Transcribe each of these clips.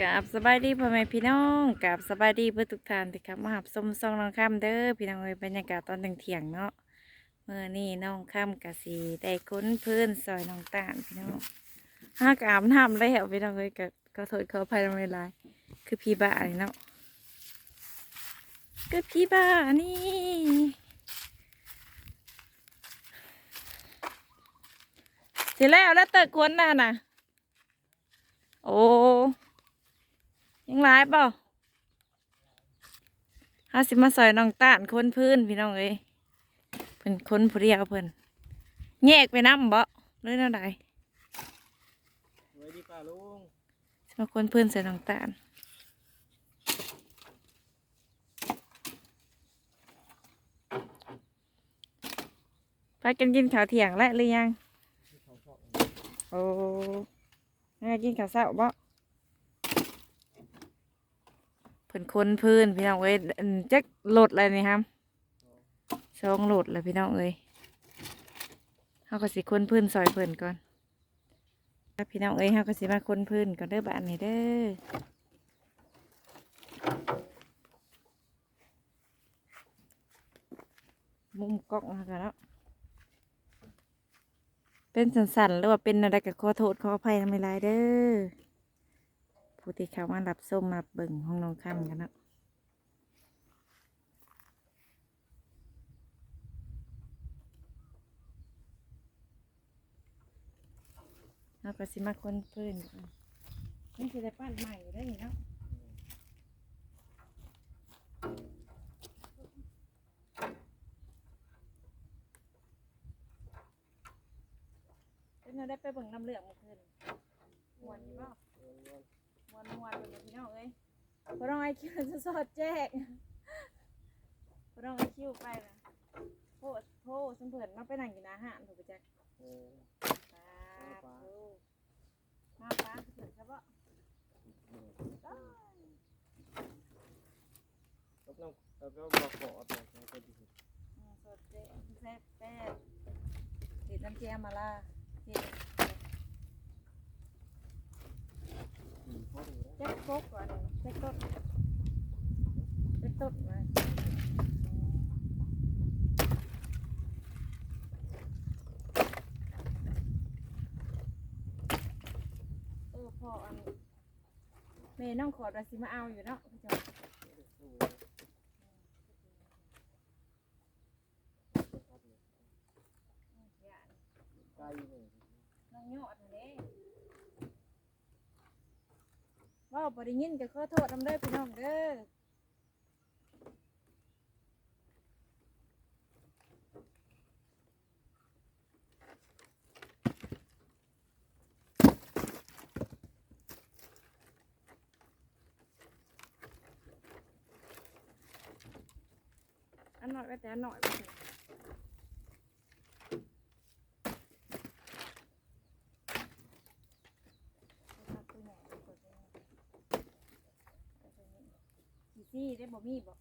กับสบายดีพ่อแม่พี่น้องกับสบายดีเพื่อทุกท่านที่ครับมาหับส้มซองน้องค่ำเด้อพี่น้องเอ้ยบรรยากาศตอนถึงเที่ยงเนาะเมื่อนี่น้องค่ำกะสีได้ค้นพื้นซอยน้องตาลพี่น้องห้ากอาบน้ำแล้วพี่น้องเอ้ยก็ก็โทษเขาภายในเวลาคือพี่บ้านเนาะก็พี่บ้านี่เสร็จแล้วแล้วเติกคนน่ะนะโอ้ ยังร้ายเปล่าห้าสิมาซอยน้องตาลคนพื้นพี่น้องเอ้ยเพิ่นคนผู้เดียวเพิ่นแยกไปน้ำบ่หรือแนวใดไว้ดีป่าลุงสิมาคนพื้นใส่น้องตาลไปกันกินข้าวเที่ยงแล้วหรือยังเขาชอบโอ้น่ากินข้าวเช้าบ่ เพิ่นคนพื้นพี่น้องเอ้ยอันจักโหลดอะไรนี่ครับสองโหลดเลยพี่น้องเอ้ยเฮาก็สิคนพื้นซอยเพิ่นก่อนพี่น้องเอ้ยเฮาก็สิมาคนพื้นก่อนเด้อบ้านนี้เด้อมุมกล้องมากันเนาะเป็นสันๆหรือว่าเป็นอะไรก็ขอโทษขออภัยทำไม่ไรเด้อ ผู้ที่เข้ามารับส้มมาเบิ่งห้องน้องค่ำกันนะเราก็สิมาคนพื้นก่อนนี่คือได้ปั้นใหม่ได้เนาะเป็นเราได้ไปเบิ่งน้ำเหลืองเมื่อคืนมวนอยู่เปล่าม วนมวนๆเป็นพี่น้องเอ้ยพอต้องไอคิวจะสอดแจ้งพอต้องไอคิวไปนะโพดโพดสมเผื่อนมาไปนั่งกินอาหารถูกปะจ๊ะเออปาดโอ้มาป้าเผื่อนซะบ่แล้วก็แล้วก็บอกขอแต่แล้วก็ดีอืมสดแจ้งแซ่บแซ่บเห็ดน้ำเจียมาล่าเห็ด อืมพอดีแล้วแจ็คโคกก่อนแจ็คต้นแจ็คต้นมาเออพออันเมย์น้องขอดว่าสิมาเอาอยู่เนาะพี่จอยโอ้ใกลเลยน้องยอดนั่นเด้เว่าบริยินก็ขอโทษนำเด้อพี่น้องเด้ออันหน่อยก็แต่หน่อยไปสิเอาตัวใหญ่เอาตัวใหญ่เอาตัวนี้ นี่ได้บ่มีบ่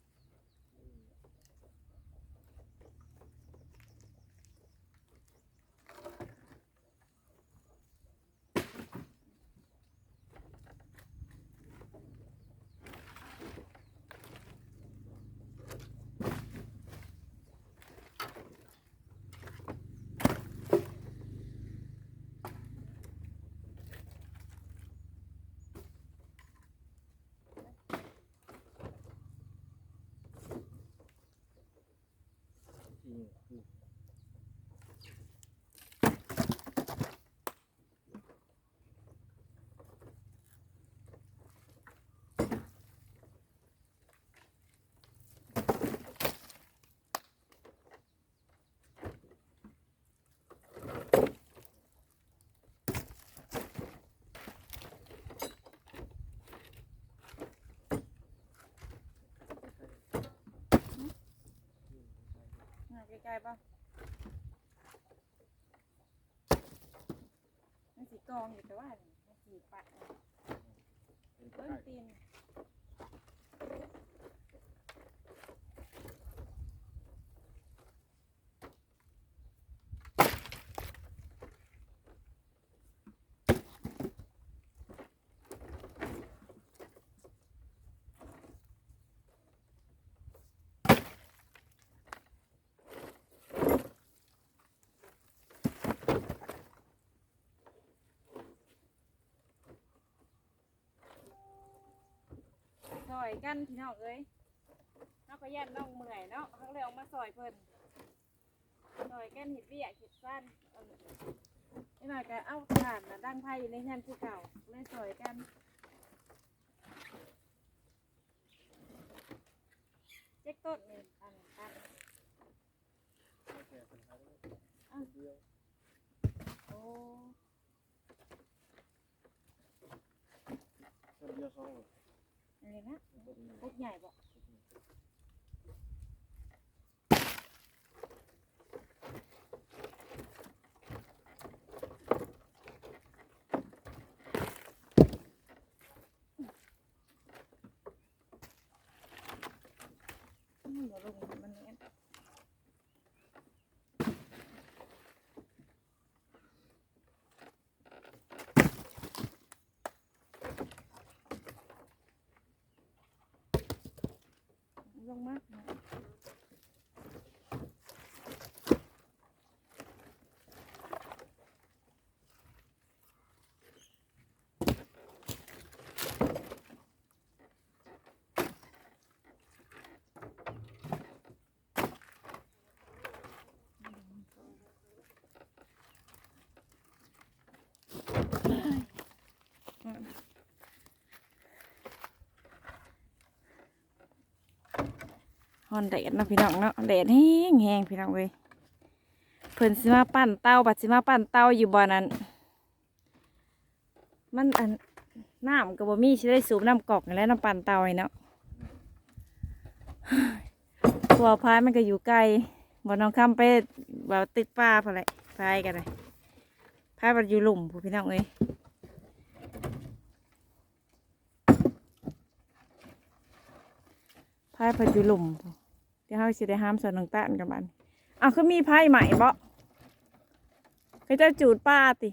น่าใกล้ๆป่ะมันสีกองอยู่แต่ว่ามันสีปะต้นตีน ซอยกันพี่น้องเอ้ยเนาะก็ยันน้องเมื่อยเนาะเขาเลยเอามาซอยเพิ่นซอยกันเห็ดเบี้ยเห็ดสั้นเอานี่หน่อยก็เอาถ่านมาดังไพ่อยู่ในงานคือเก่าเลยซอยกันเจ๊กต้นนี่อันอันแก่เป็นครั้งเดียวโอ้คนเดียวสอง อะไรนะคนนี้พวกใหญ่บ่ อืมเดี๋ยวลงมันเนี้ยลงมา ฮอนแดดนะพี่น้องเนาะแดดแห้งแห้งพี่น้องเว้ยเพิ่นสิมาปั่นเต้าบัดสิมาปั่นเต้าอยู่บ่อนั้น มันอันน้ำก็บ่มีสิได้สูบน้ำกอกแล้วน้ำปั่นเต้านี่เนาะตัวพายมันก็อยู่ไกลบ่น้องคำไปบ่ตึกป้าพอแหละพายกันเลย พายมันอยู่หลุมผู้พี่น้องเอ้ยพายพันอยู่หลุมเดี๋ยวเขาสิได้ห้ามส่วนต่างๆกับมันอ้าวคือมีไพายใหม่บ่เขาจะจูดป้าติ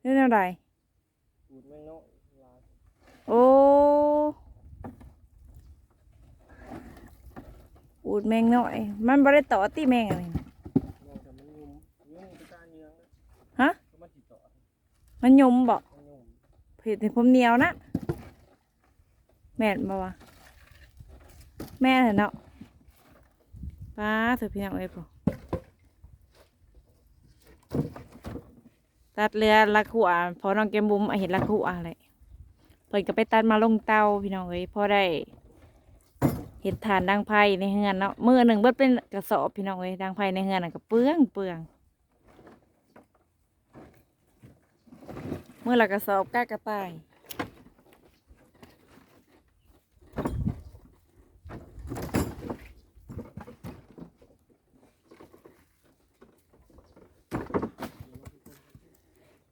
เรื่องอะไรปูดไม่น้อยลาโอ้อูดแมงน่อย มันบ่ได้ต่อตีแมงอะไรนะ มองแต่มันยุ่มยุ่มไปตาเนื้อ ฮะ ก็มันติดต่อ มันยมบ่มันยุ่มเผ็ดให้ผมเหนียวนะ แม่นบ่วะแม่นเนาะป้าเถอะพี่น้องเอ้ยพ่อตัดเรือลักหัวพอน้องแกมบุ้มเห็นลักหัวอะไรเพิ่นก็ไปตัดมาลงเตาพี่น้องเอ้ยพอได้เห็ดฐานดังไผ่ในเฮือนเนาะมือหนึ่งเบิดเป็นกระสอบพี่น้องเอ้ยดังไผ่ในเฮือนก็เปลืองเปลือง เมื่อละกระสอบก้ากระต่าย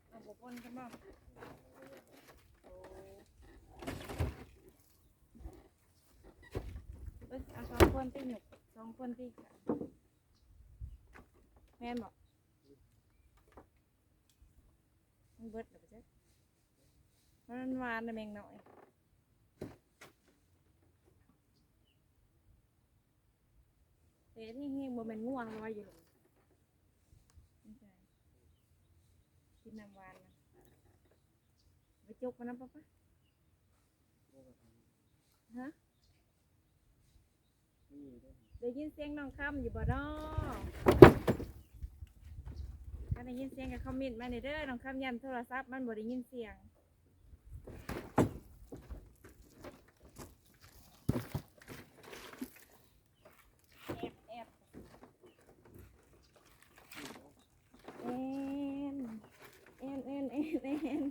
เอาบ่ปนกันบ่โอ้เอ้ยเอาสองคนตีหนุกสองคนตีแม่บอกมันเบิดเมันหวานนะแมงหน่อยเอ๊ะนี่เฮียบ่แมันง่วงลอยอยู่หรอกไม่ใช่กินน้ำหวานนะไปจกมันน้ำปะปะฮะนี่ด้วยได้ยินเสียงน้องคำอยู่บ่ดอถ้าได้ยินเสียงกับคอมเมนต์มาในอยเด้อน้องคำยันโทรศัพท์มันบ่ได้ยินเสียง เอ็นเอ็นเอ็นเอ็น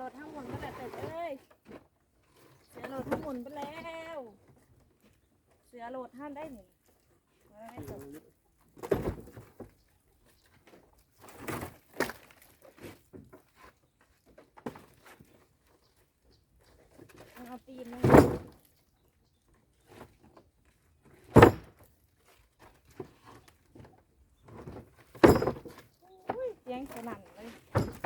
รถห้ามุนก็แล้วเร็ดเอ้ย เสือโหลดห้ามุนไปแล้ว เสือโหลดห้ามได้หนิมาไเอาตีนมเสียงสนั่นเลย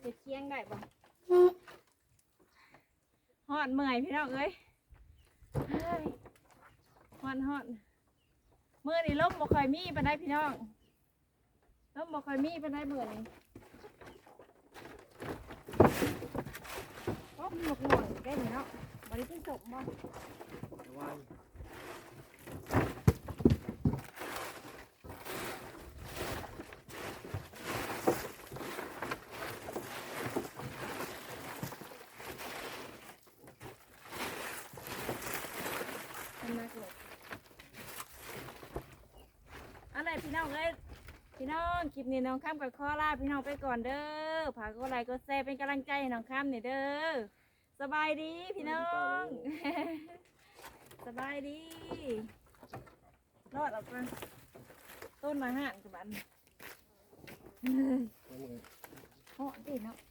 เฮ็ดเคียงได้บ่ฮอดเมื่อยพี่น้องเอ้ยเฮ้ยฮอดฮอดเมื้อนี้ลมบ่ค่อยมีปานใดพี่น้องล้มบ่ค่อยมีปานใดมื้อนี้โอ้หมกหน่อยได้นี่เนาะบ่ได้กินสมบ่ ระวัง มันมากเลยอะ ไรพี่น้องเอ้ยพี่น้องคลิปนี้น้องข้ามกับข้อลาพี่น้องไปก่อนเด้อฝากกดไลค์กดแชร์เป็นกำลังใจให้น้องข้ามเนี่ยเด้อสบายดีพี่น้อง สบายดีรอดออกมาต้นมาห่านกับบันมือ